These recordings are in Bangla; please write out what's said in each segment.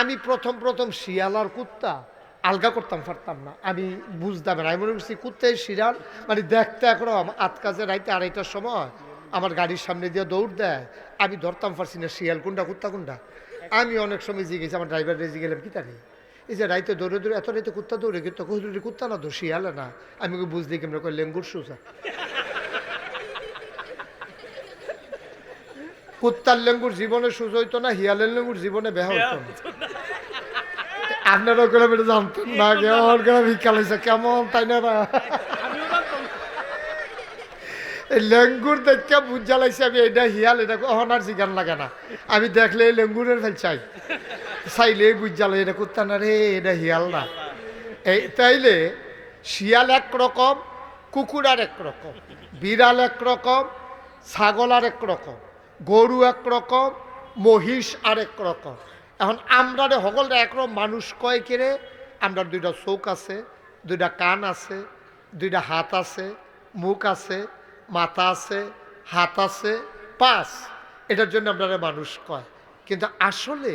আমি প্রথম প্রথম শিয়াল আর কুত্তা, আলগা করতাম পারতাম না। আমি বুঝতাম না। আমি মনে করছি কুত্তাই শিয়াল মানে দেখতে একরকম আত কাজে রাইতে আড়াইটার সময় আমার গাড়ির সামনে দিয়ে দৌড় দেয়। আমি ধরতাম পারছি না, শিয়াল কোনটা কুত্তা কোনটা আমি অনেক সময় জিগেছি আমার ড্রাইভার রেজি গেলাম, কি তারি এই যে রাইতে দৌড়ে দৌড়ে, এত রাইতে কুত্তা দৌড়ে কিন্তু কহুরি কুত্তা না তো, শিয়ালে না। আমি ওকে বুঝলি কেমন করে লেঙ্গুর সুসা কুত্তার লেঙ্গুর জীবনে সুজ হইতো না হিয়ালের লেঙ্গুর জীবনে বেহা হইতো না। আপনারা করে বেটা জানতেন না কেমন করে ভিক্ষা লাইছে কেমন তাই না? এই লেঙ্গুর দেখে বুঝা লাইছে আমি এটা হিয়াল এটা অহনার জিগান লাগে না। আমি দেখলে এই লেঙ্গুরের ফেল চাই। চাইলে বুঝা লাগে এটা কুত্তা না রে এটা হিয়াল না। এই তাইলে শিয়াল এক রকম কুকুর আর এক রকম বিড়াল এক রকম ছাগল আর এক রকম গরু এক রকম মহিষ আর এক রকম। এখন আমরা রে সকলটা মানুষ কয় কেরে আমরা দুইটা চোখ আছে, দুইটা কান আছে, দুইটা হাত আছে, মুখ আছে, মাথা আছে, হাত আছে পাস এটার জন্য আপনারা মানুষ কয়। কিন্তু আসলে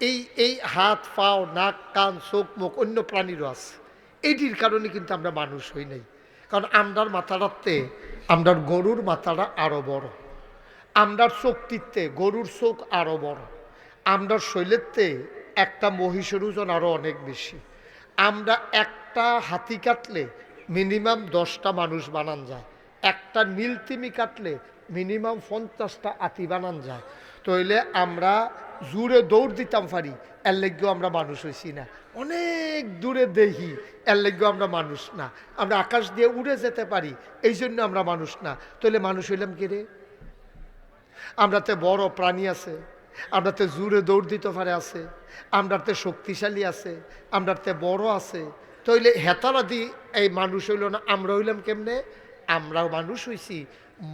এই এই হাত, পাও, নাক, কান, চোখ, মুখ অন্য প্রাণীরও আছে। এইটির কারণে কিন্তু আমরা মানুষ হই নাই। কারণ আমরার মাথাটাতে আমরার গরুর মাথাটা আরও বড়। আমরার চোখটিতে গরুর চোখ আরও বড়। আমরার শৈলেরতে একটা মহিষের ওজন আরও অনেক বেশি। আমরা একটা হাতি কাটলে মিনিমাম দশটা মানুষ বানান যায়। একটা নীলতিমি কাটলে মিনিমাম পঞ্চাশটা আতি বানান যায়। তইলে আমরা জুড়ে দৌড় দিতাম পারি এর লেগেও আমরা মানুষ হইছি না। অনেক দূরে দেখি এর লেগেও আমরা মানুষ না। আমরা আকাশ দিয়ে উড়ে যেতে পারি এই জন্য আমরা মানুষ না। তাহলে মানুষ হইলাম কে রে? আমরাতে বড় প্রাণী আছে। আমরাতে জুড়ে দৌড় দিতে পারে আছে, আমরাতে শক্তিশালী আছে, আমরাতে বড় আছে। তইলে হেতারা দি এই মানুষ হইল না, আমরা হইলাম কেমনে? আমরাও মানুষ হইছি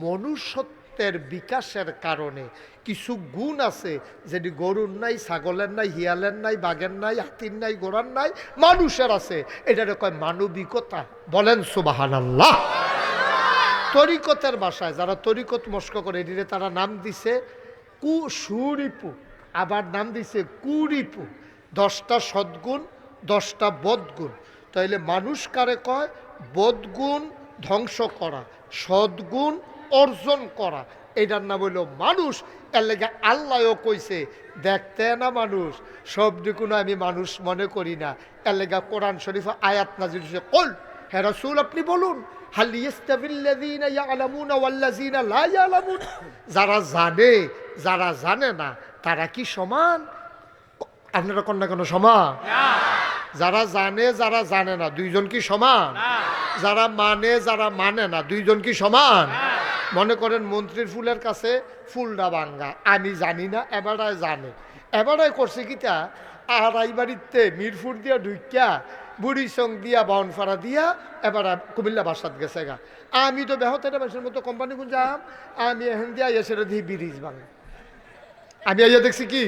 মনুষ্যত্বের বিকাশের কারণে। কিছু গুণ আছে, যেটি গরুর নাই, ছাগলের নাই, হিয়ালের নাই, বাঘের নাই, হাতির নাই গোড়ার নাই, মানুষের আছে। এটারে কয় মানবিকতা। বলেন সুবাহান আল্লাহ তরিকতের বাসায়, যারা তরিকত মস্ক করে, এটিরে তারা নাম দিছে কু সুরিপু আবার নাম দিছে কুরিপু। দশটা সদ্গুণ, দশটা বদগুণ। তাইলে মানুষ কারে কয়? বদগুণ ধ্বংস করা, সদ্গুণ অর্জন করা। এটার নাম হইল মানুষ। এর লেগে আল্লাহও কইছে, দেখতে না মানুষ, সব দিকুনো আমি মানুষ মনে করি না। এর লেগে কোরআন শরীফ আয়াত নাজির কল হ্যাঁ রসুল, আপনি বলুন। যারা জানে যারা জানে না, তারা কি সমান? আপনারা কোন না কোনো সমান? যারা জানে যারা জানে না, দুইজন কি সমান? যারা মানে যারা মানে না, দুইজন কি সমান? মনে করেন মন্ত্রীর ফুলের কাছে ফুলটা ভাঙ্গা। আমি জানি না এবারায় জানে। এবারায় করছে কিটা আর এই বাড়িতে মিরপুর দিয়া ঢুকিয়া বুড়ি সং দিয়া বাউনফাড়া দিয়া, এবার কুমিল্লা বাসাত গেছে গা আমি তো বেহতের বাসের মতো কোম্পানি যাম আমি এখন দিয়া এসে দিই ব্রিজ ভাঙা আমি আইয়া দেখছি কি?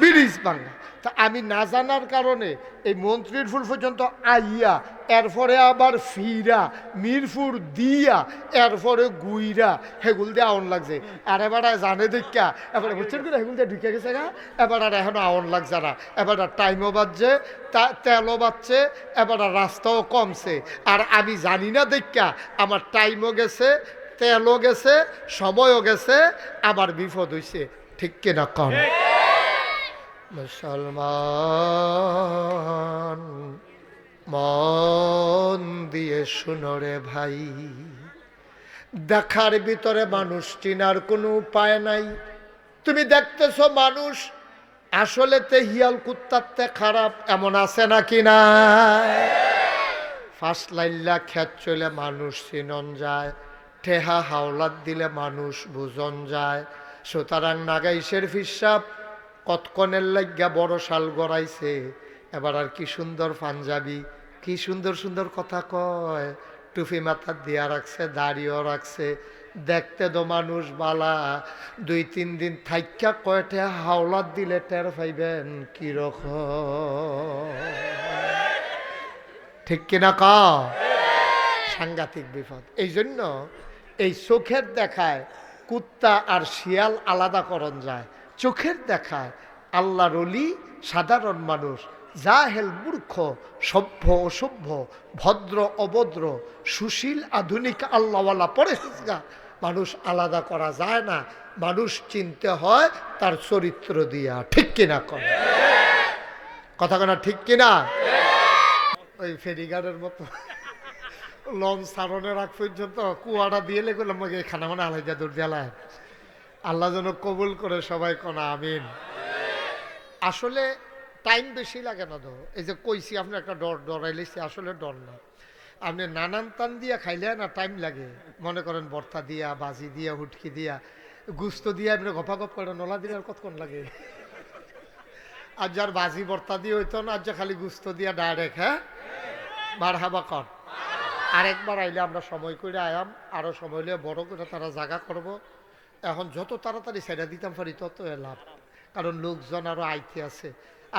ব্রিজ ভাঙা তা আমি না জানার কারণে এই মন্ত্রীর ফুল পর্যন্ত আইয়া, এরপরে আবার ফিরা, মিরপুর দিয়া, এরপরে গুইরা, হেগুল দিয়ে আউন লাগছে। আর এবার জানে দেখা এবার বুঝছেন কি হেগুল দিয়ে ঢুকে গেছে গা এবার আর এখনও আউন লাগছে না। এবার আর টাইমও বাজছে, তা তেলও বাজছে, এবার আর রাস্তাও কমছে। আর আমি জানি না দেখা আমার টাইমও গেছে, তেলও গেছে, সময়ও গেছে, আবার বিপদ হইছে। ঠিক কিনা। কম মুসলমান, মন দিয়ে শুনো রে ভাই। দেখার ভিতরে মানুষ চিনার কোনো উপায় নাই। তুমি দেখতেছ মানুষ আসলে তে হিয়াল কুত্তারতে খারাপ, এমন আছে নাকি না ফার্স্ট লাইল্লা খেত চলে মানুষ চিনন যায়, ঠেহা হাওলাত দিলে মানুষ বুঝন যায়। সুতরাং নাগাইশের ফিসাব কতক্ষণের লাগিয়া বড় শাল গড়াইছে। এবার আর কি সুন্দর পাঞ্জাবি, কি সুন্দর সুন্দর কথা কয়। টুপি মাথা দিয়া রাখছে, দাড়িও রাখছে। দেখতে তো মানুষ বালা। দুই তিন দিন থাইকা কয়টা হাওলাত দিলে টের পাইবেন কীরকম ঠিক কিনা ক সাংঘাতিক বিপদ। এই জন্য এই চোখের দেখায় কুত্তা আর শিয়াল আলাদা করণ যায়। চোখের দেখায় আল্লাহর অলি, সাধারণ মানুষ, জাহেল, মূর্খ, সভ্য, অসভ্য, ভদ্র, অভদ্র, সুশীল, আধুনিক, আল্লাহওয়ালা পরেশগা মানুষ আলাদা করা যায় না। মানুষ চিনতে হয় তার চরিত্র দিয়া। ঠিক কিনা করে কথা কেনা ঠিক কিনা? ওই ফেরিগারের মতো। লঞ্চ সারণের আগ পর্যন্ত কুয়াটা দিয়ে লেগুলাম খানা মানে আলাদা দূর আল্লাহ যেন কবুল করে সবাই কনা, আমিন। আসলে টাইম বেশি লাগে না তো। এই যে কইছি, আপনি একটা ডর ডরাইলেছি আসলে ডর না। আপনি নানান টান দিয়া খাইলে না টাইম লাগে। মনে করেন বর্তা দিয়া, বাজি দিয়া, হুটকি দিয়া, গুস্ত দিয়া আপনি গপা গপ করে নলা দিলে আর কতক্ষণ লাগে? আর যার বাজি বর্তা দিয়ে হইতো না, আর যা খালি গুস্ত দিয়া ডাইরেক্ট হ্যাঁ? বার হাবা কর। আরেকবার আইলে আমরা সময় করে আয়াম আরও সময় হলে বড় করে তারা জায়গা করব। এখন যত তাড়াতাড়ি সেটা দিতাম পারি তত লাভ। কারণ লোকজন আরও আইতে আছে।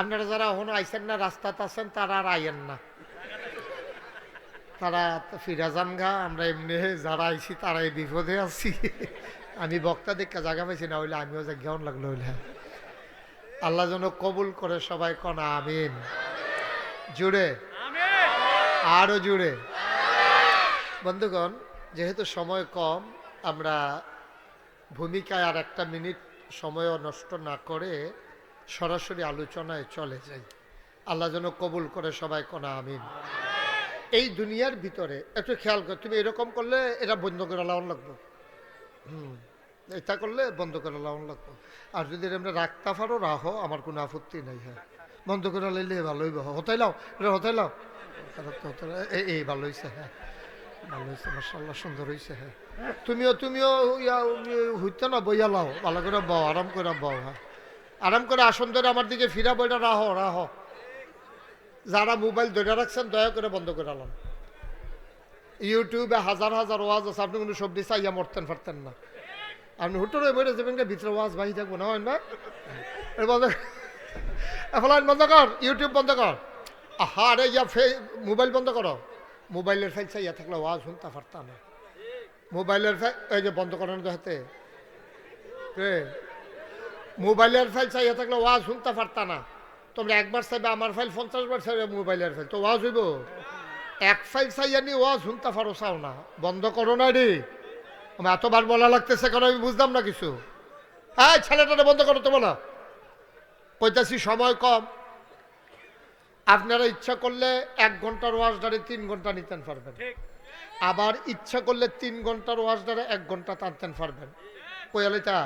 আপনারা যারা এখনও আইসেন না রাস্তাতে আছেন তারা আর আইয়েন না। তারা ফিরা যান গা আমরা এমনি যারা আইছি তারা এই বিপদে আছি। আমি বক্তা দেখা জায়গা পাইছি না হইলে আমিও জায়গাও লাগল হইলে। আল্লাহ যেন কবুল করে সবাই কনা আমিন। জুড়ে? আরও জুড়ে? বন্ধুগণ, যেহেতু সময় কম, আমরা ভূমিকায় আর একটা মিনিট সময়ও নষ্ট না করে সরাসরি আলোচনায় চলে যাই। আল্লাহ যেন কবুল করে সবাই কোনা আমিন। এই দুনিয়ার ভিতরে, একটু খেয়াল কর, তুমি এরকম করলে এটা বন্ধ করে লাউন লাগবো। হুম, এটা করলে বন্ধ করে লাউন লাগবো। আর যদি এমনি রাখতে পারো, রাখো, আমার কোনো আপত্তি নাই হ্যাঁ। বন্ধ করে লাইলে ভালোই হতাই লাও, এটা হতাই লাও। এই এই ভালো হয়েছে হ্যাঁ। ভালো হয়েছে মার্শাল্লাহ সুন্দর হয়েছে হ্যাঁ। তুমিও তুমিও, ইয়া, হইতে না, বইয়া লাও, ভালো করে বও, আরাম করে বও হ্যাঁ। আরাম করে আসন ধরে আমার দিকে ফিরা বইটা রাহো রাহো। যারা মোবাইল ধরে রাখছেন, দয়া করে বন্ধ করে আলাম। ইউটিউবে হাজার হাজার ওয়াজ আছে, আপনি কোনো সবজি চাইয়া মরতেন পারতেন না। আপনি হুটরে বইরে যাবেন ভিতরে ওয়াজ বাহি থাকব, না হয় না? বন্ধ এখন বন্ধ কর, ইউটিউব বন্ধ কর। আহা, আরে, ইয়া, ফে মোবাইল বন্ধ করো। মোবাইলের ফাইল চাইয়া থাকলে ওয়াজ শুনতে পারতাম মোবাইলের এই যে বন্ধ করেন হাতে মোবাইলের ফাইল চাইয়া থাকলে ওয়াজ শুনতে পারতা না। তোমরা একবার চাইবে আমার ফাইল পঞ্চাশ বার চাইবে মোবাইলের ফাইল তো ওয়াজ হইব। এক ফাইল চাইয়া নি ওয়াজ শুনতে পারো, চাও না। বন্ধ করো না রে। আমার এতবার বলা লাগতেছে কারণ আমি বুঝলাম না কিছু। হ্যাঁ ছেলেটা বন্ধ করো তো বলো। কইতাছি সময় কম। আপনারা ইচ্ছা করলে এক ঘণ্টার ওয়াজ ধরে তিন ঘণ্টা নিতেন পারবেন। আবার ইচ্ছা করলে তিন ঘণ্টার ওয়াজ ধরে এক ঘণ্টা টানতেন পারবেন। কোয়ালিতা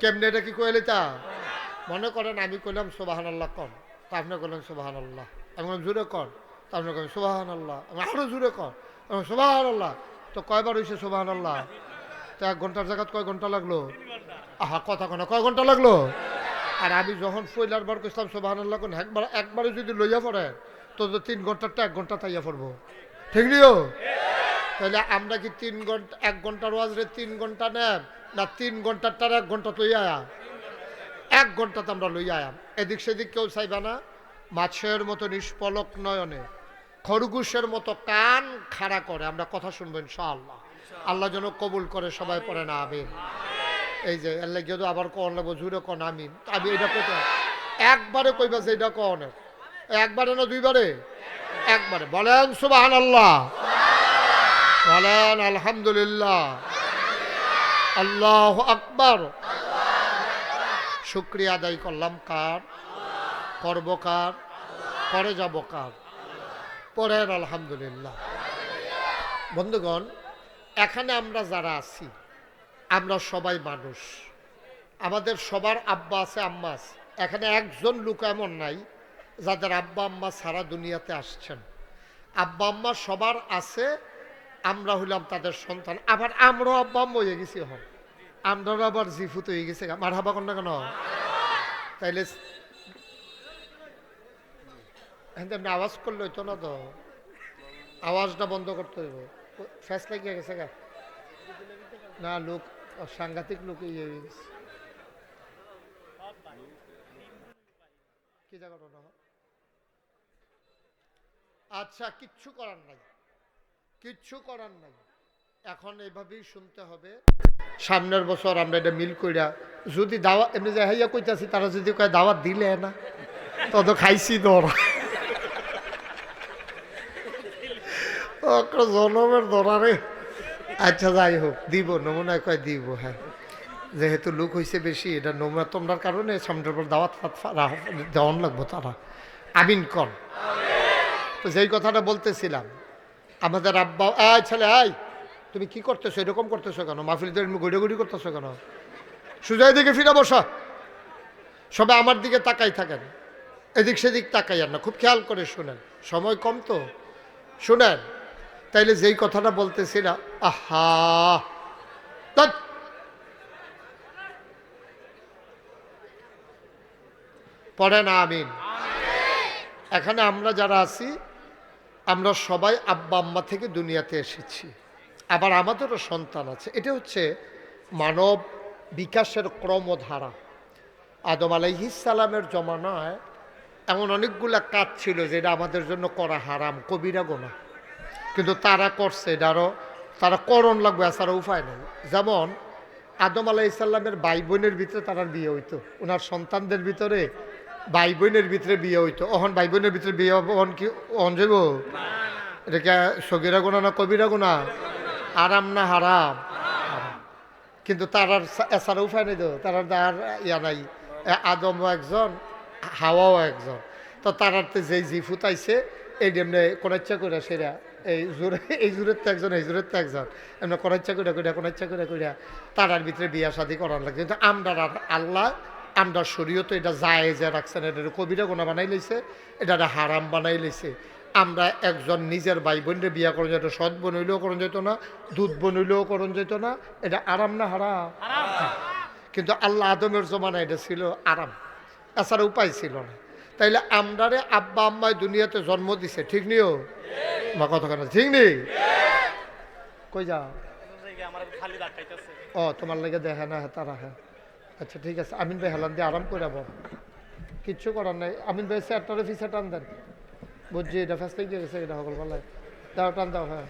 কেমনে এটা কি কোয়ালিতা? মনে করেন আমি কইলাম সোবাহান আল্লাহ কর। তা আপনি করলেন সোবাহান আল্লাহ আমি বললাম জুড়ে কর। তা আপনি করেন সোবাহান আল্লাহ আমি আরও জুড়ে কর। আমি সোবাহান আল্লাহ তো কয়বার হয়েছে সোবাহান আল্লাহ তো এক ঘণ্টার জায়গাত কয় ঘণ্টা লাগল? আহা কথা কোনা কয় ঘণ্টা লাগল? আর আমি যখন ফইলার বার করছিলাম সোবাহান আল্লাহ একবার, একবারে যদি লইয়া পড়ে, তো তিন ঘন্টারটা এক ঘণ্টা তাইয়া পড়ব। ঠিক নিও তাহলে আমরা কি তিন ঘণ্টা, এক ঘণ্টার ওয়াজরে তিন ঘণ্টা নেব না তিন ঘন্টারটার এক ঘণ্টা লইয়া এক ঘণ্টা তো আমরা লইয়া আয়াম। এদিক সেদিক কেউ চাইবা না, মাছের মতো নিষ্পলক নয়নে, খরগোশের মতো কান খাড়া করে, আমরা কথা শুনবেন ইনশাআল্লাহ। আল্লাহ যেন কবুল করে, সবাই পড়ে না, আমিন। এই যে, আল্লাহ যদি আবার কন লাগবো, জুড়ে কন, আমিন। আমি এটা কইতে একবারে কইবা যে এটা কন একবারে না দুইবারে? একবারে। বলেন সুবাহান আল্লাহ বলেন, আলহামদুলিল্লাহ। আল্লাহ আকবর। শুক্রিয়া আদায় করলাম কার? করব কার? করে যাব কার? পরের, আলহামদুলিল্লাহ। বন্ধুগণ, এখানে আমরা যারা আছি আমরা সবাই মানুষ। আমাদের সবার আব্বা আছে, আম্মা আছে। এখানে একজন লোক এমন নাই, যাদের আব্বা, আম্মা সারা দুনিয়াতে আসছেন। আব্বা, আম্মা সবার আছে, আমরা হইলাম তাদের সন্তান। আবার আমরাও আব্বা, আম্মা হয়ে গেছি হন আমরাও আবার জিফুত হয়ে গেছে মার হাবা কন না কেন? তাইলে এমনি আওয়াজ করলে হইতো না তো? আওয়াজটা বন্ধ করতে হইব। ফ্যাস লাগিয়ে গেছে গা। না, লোক সাংঘাতিক লোক ইয়ে হয়ে গেছে। কি আচ্ছা কিচ্ছু করার নাই। কিচ্ছু করার নাই। এখন এভাবেই শুনতে হবে। সামনের বছর আমরা এটা মিল কইরা, যদি দাওয়া এমনি যে হাইয়া কইতাছি, তারা যদি কয় দাওয়াত দিলে না তত খাইছি ধরা। জনমের ধরা রে। আচ্ছা যাই হোক, দিব নমুনা কয় দিব হ্যাঁ। যেহেতু লোক হয়েছে বেশি, এটা নমুনা তোমরার কারণে সামনের দাওয়াত দেওয়ান লাগবো তারা। আমিন কর তো যেই কথাটা বলতেছিলাম, আমাদের আব্বা, আয় ছেলে, আয়। তুমি কি করতেছো? এরকম করতেছো কেন? মাহফিলদের গড়ি করতেছো কেন? সুজয় দিকে ফিরে বসা। সবে আমার দিকে তাকাই থাকেন। এদিক সেদিক তাকাই আর না। খুব খেয়াল করে শুনেন। সময় কম তো? শুনেন তাইলে যেই কথাটা বলতেছিলাম আহা! ধ্যাৎ। পড়ে না আমিন। এখানে আমরা যারা আছি, আমরা সবাই আব্বা আম্মা থেকে দুনিয়াতে এসেছি। আবার আমাদেরও সন্তান আছে। এটা হচ্ছে মানব বিকাশের ক্রমধারা। আদম আলাইহিসালামের জমানায় এমন অনেকগুলা কাজ ছিল যেটা আমাদের জন্য করা হারাম, কবিরা গোনা। কিন্তু তারা করছে এটারও তারা করণ লাগবে এছাড়া উপায় নেই। যেমন, আদম আলাহ ইসাল্লামের ভাই বোনের ভিতরে তারা বিয়ে হইতো। ওনার সন্তানদের ভিতরে ভাই বোনের ভিতরে বিয়ে হইতো। অহন ভাই বোনের ভিতরে বিয়ে হব, অহন কি, অহন যাইব? এটা কি সগিরা গোনা না কবিরা গোনা আরাম না হারাম। কিন্তু তার আর এছাড়া উপায় নেই তো। তার আর আর ইয়া নাই। আদমও একজন, হাওয়াও একজন। তো তারাতে যেই জি ফুটাইছে, এই এমনি কোনাচ্ছা করে সেরা। এই জোরে, এই জোরের তো একজন এই জোরের তো একজন এমনি কোনাচ্ছা করে করে কোনাচ্ছা করে করে তারার ভিতরে বিয়া শাদি করার লাগে কিন্তু আমরা আল্লাহ, আমরা শরীয়ত এটা যে রাখছেন, এটা কবিরা গোনা বানাই লইছে, এটা হারাম বানাই লইছে। আমরা একজন নিজের ভাই বোনরে বিয়া করুন যেত, সৎ বোন হইলেও করুন যেত না দুধ বোন হইলেও করুন যেত না, এটা আরাম না হারাম? কিন্তু আল্লাহ আদমের জমানা এটা ছিল আরাম। এছাড়া উপায় ছিল না। তাইলে আমরারে আব্বা আম্মায় দুনিয়াতে জন্ম দিছে, ঠিক নিও বা কতখানি ঠিক নেই? কই যাও? ও তোমার লাগে দেখে না হ্যাঁ তারা হ্যাঁ। আচ্ছা ঠিক আছে। আমিন ভাই হেলান দিয়ে আরাম করে কিচ্ছু করার নাই। আমিন ভাই স্যারটারে ফিসে টান দেন। বুঝছি এটা ফার্স্ট থেকে গেছে এটা সকল বেলায় দাও টান দাও হ্যাঁ।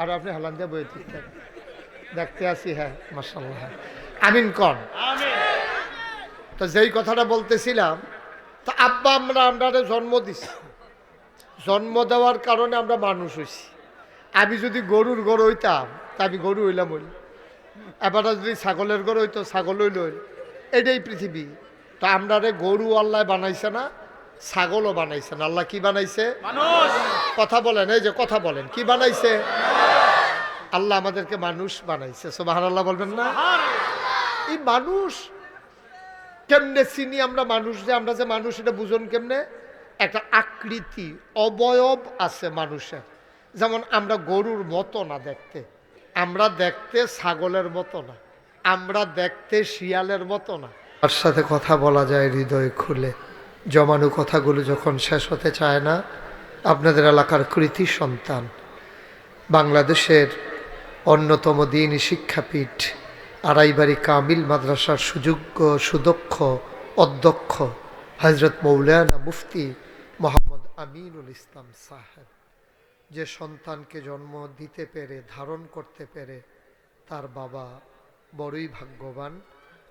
আর আপনি হেলান দিয়ে বই ঠিকঠাক দেখতে আসি হ্যাঁ মার্শাল্লাহ হ্যাঁ। আমিন কন? তো যেই কথাটা বলতেছিলাম তা আব্বা আমরা আমরা জন্ম দিছি। জন্ম দেওয়ার কারণে আমরা মানুষ হইছি। আমি যদি গরুর গড় হইতাম তা আমি গরু হইলাম হইল এবার যদি ছাগলের গড় হইতো ছাগল হইল হইল। এটাই পৃথিবী। তো আমরা রে গরু আল্লাহ বানাইছে না ছাগলও বানাইছে না। আল্লাহ কি বানাইছে? কথা বলেন এই যে কথা বলেন কি বানাইছে? আল্লাহ আমাদেরকে মানুষ বানাইছে। সোবাহান আল্লাহ বলবেন না? এই মানুষ কেমনে চিনি আমরা মানুষ যে আমরা যে মানুষ এটা বুঝুন কেমনে? একটা আকৃতি, অবয়ব আছে মানুষের। যেমন আমরা গরুর মতো না দেখতে। আমরা দেখতে ছাগলের মতো না। আমরা দেখতে শিয়ালের মতো না। তার সাথে কথা বলা যায় হৃদয় খুলে। জমানো কথাগুলো যখন শেষ হতে চায় না, আপনাদের এলাকার কৃতি সন্তান। বাংলাদেশের অন্যতম দিনই শিক্ষাপীঠ, আড়াইবাড়ি কামিল মাদ্রাসার সুযোগ্য সুদক্ষ, অধ্যক্ষ হজরত মৌলানা মুফতি মোহাম্মদ আমিনুল ইসলাম সাহেব, যে সন্তানকে জন্ম দিতে পেরে, ধারণ করতে পেরে তার বাবা বড়ই ভাগ্যবান।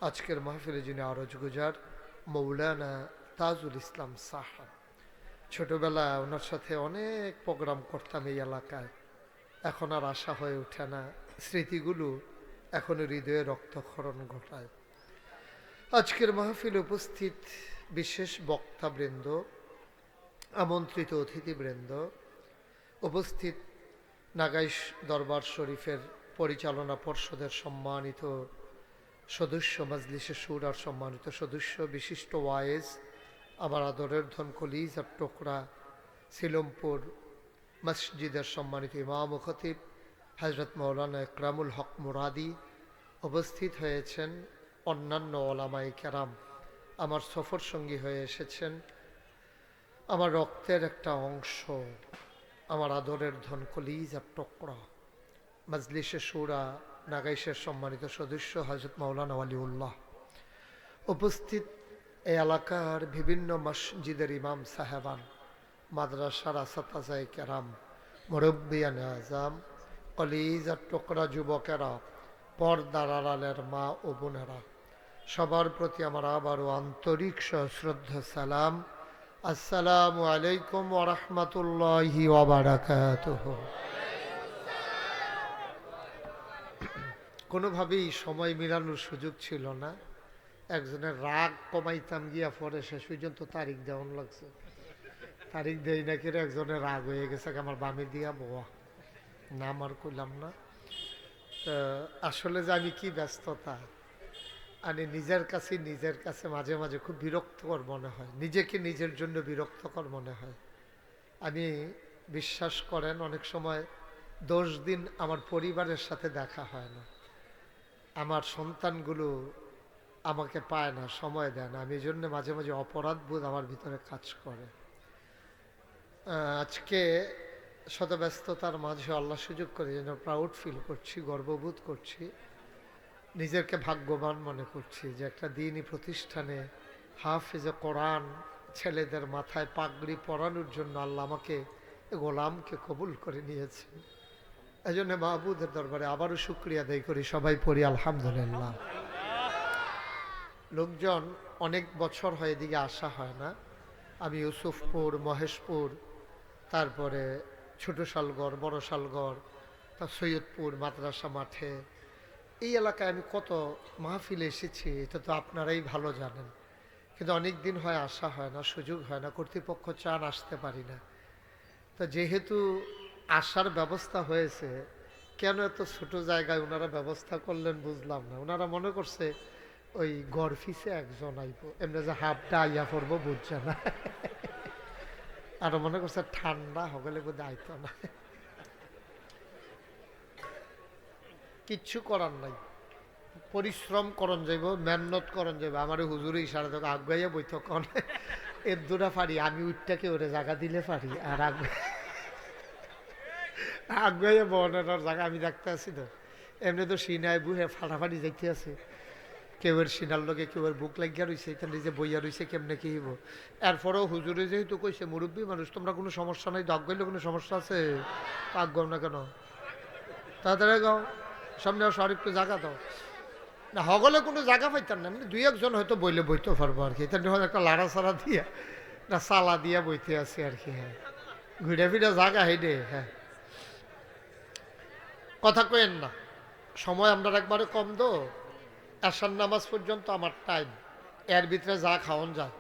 আজকের মাহফিলে যিনি আরজ গুজার, মৌলানা তাজুল ইসলাম সাহেব। ছোটবেলায় ওনার সাথে অনেক প্রোগ্রাম করতাম এই এলাকায়। এখন আর আশা হয়ে ওঠে না, স্মৃতিগুলো এখনও হৃদয়ে রক্তক্ষরণ ঘটায়। আজকের মাহফিলে উপস্থিত বিশেষ বক্তাবৃন্দ আমন্ত্রিত অতিথিবৃন্দ উপস্থিত নাগাইশ দরবার শরীফের পরিচালনা পর্ষদের সম্মানিত সদস্য, মাজলিসে সুর আর সম্মানিত সদস্য, বিশিষ্ট ওয়াইজ, আমার আদরের ধন কলিজ আর টোকরা সিলমপুর মসজিদের সম্মানিত ইমাম ও খতিব হজরত মৌলানা ইকরামুল হক মুরাদি উপস্থিত হয়েছেন অন্যান্য ওলামাই কেরাম। আমার সফর সঙ্গী হয়ে এসেছেন আমার রক্তের একটা অংশ, আমার আদরের ধন কলিজ আর টকরা। মজলিসে সুরা, নাগাইশের সম্মানিত সদস্য হজরত মৌলানা আলিউল্লাহ উপস্থিত এই এলাকার বিভিন্ন মসজিদের ইমাম সাহেবান, মাদ্রাসার আসাতাজাই কেরাম, মুরব্বিয়ান আজাম কলিজ আর টোকরা যুবকেরা, পর্দার আড়ালের মা ও বোনেরা, সবার প্রতি আমার আবারও আন্তরিক শ্রদ্ধা সালাম আসসালামু আলাইকুম ওরহমতুল্লাহি কোনোভাবেই সময় মিলানোর সুযোগ ছিল না। একজনের রাগ কমাইতাম গিয়া পরে শেষ পর্যন্ত তারিখ দেওয়ান লাগছে। তারিখ দেই নাকি একজনের রাগ হয়ে গেছে আমার বামে দিয়া বোয়া। নাম আর কইলাম না। আসলে যে আমি কি ব্যস্ততা আমি নিজের কাছে নিজের কাছে মাঝে মাঝে খুব বিরক্তকর মনে হয়। নিজেকে নিজের জন্য বিরক্তকর মনে হয়। আমি বিশ্বাস করেন, অনেক সময় দশ দিন আমার পরিবারের সাথে দেখা হয় না। আমার সন্তানগুলো আমাকে পায় না, সময় দেয় না। আমি এই জন্য মাঝে মাঝে অপরাধ বোধ আমার ভিতরে কাজ করে। আজকে শত ব্যস্ততার মাঝে আল্লাহ সুযোগ করে, যেন প্রাউড ফিল করছি, গর্ববোধ করছি। নিজেকে ভাগ্যবান মনে করছি যে একটা দিনই প্রতিষ্ঠানে হাফিজে কোরআন ছেলেদের মাথায় পাগড়ি পরানোর জন্য আল্লাহ আমাকে গোলামকে কবুল করে নিয়েছে। এই জন্য মাহবুদের দরবারে আবারও শুক্রিয়া আদায় করি, সবাই পড়ি আলহামদুলিল্লাহ। লোকজন অনেক বছর হয় এদিকে আসা হয় না। আমি ইউসুফপুর, মহেশপুর, তারপরে ছোট শালগড়, বড় শালগড়, তা সৈয়দপুর মাদ্রাসা মাঠে এই এলাকায় আমি কত মাহফিলে এসেছি, এটা তো আপনারাই ভালো জানেন। কিন্তু অনেক দিন হয়, আসা হয় না, সুযোগ হয় না, কর্তৃপক্ষ চান আসতে পারি না। তা যেহেতু আসার ব্যবস্থা হয়েছে, কেন এত ছোট জায়গায় ওনারা ব্যবস্থা করলেন বুঝলাম না। ওনারা মনে করছে, ওই গরফিসে একজন আইব, এমনি যে হাফটা আইয়া পড়ব বুঝছে না। আর মনে করছে, ঠান্ডা হগলে বোধ আইতো না। কিচ্ছু করার নাই। পরিশ্রম করন যাইব, মেহনত করন যাইব। আমার হুজুরে ইশারা তোকে আগুয়াইয়া বৈঠক এর দুটা পারি আমি উঠটাকে ওরে জায়গা দিলে পারি আর আগ আগুয়াইয়া বহনের জায়গা আমি দেখতে আছি তো এমনি তো সিনায় বুহে ফাটাফাটি যাইতে আছে। কেউ এর সিনার লগে, কেউ এর বুক লাগিয়া রয়েছে এখানে যে বইয়া রয়েছে কেমনে কি হইব? এরপরেও হুজুরে যেহেতু কইছে, মুরব্বী মানুষ, তোমরা কোনো সমস্যা নাই দাগ গইলে কোনো সমস্যা আছে? গাও না কেন? তাড়াতাড়ি গাও সামনে আসো আর একটু জায়গা দাও। না, হগলে কোনো জায়গা পাইতাম না মানে দুই একজন হয়তো বইলে বইতে পারব আর কি। এটা একটা লাড়া সাড়া দিয়া, না সালা দিয়া বইতে আছে আর কি হ্যাঁ। ঘুরে ফিরে জায়গা হেডে হ্যাঁ। কথা কয়েন না, সময় আমরা একবারে কম দো আসার নামাজ পর্যন্ত আমার টাইম এর ভিতরে যা খাওয়ান যায়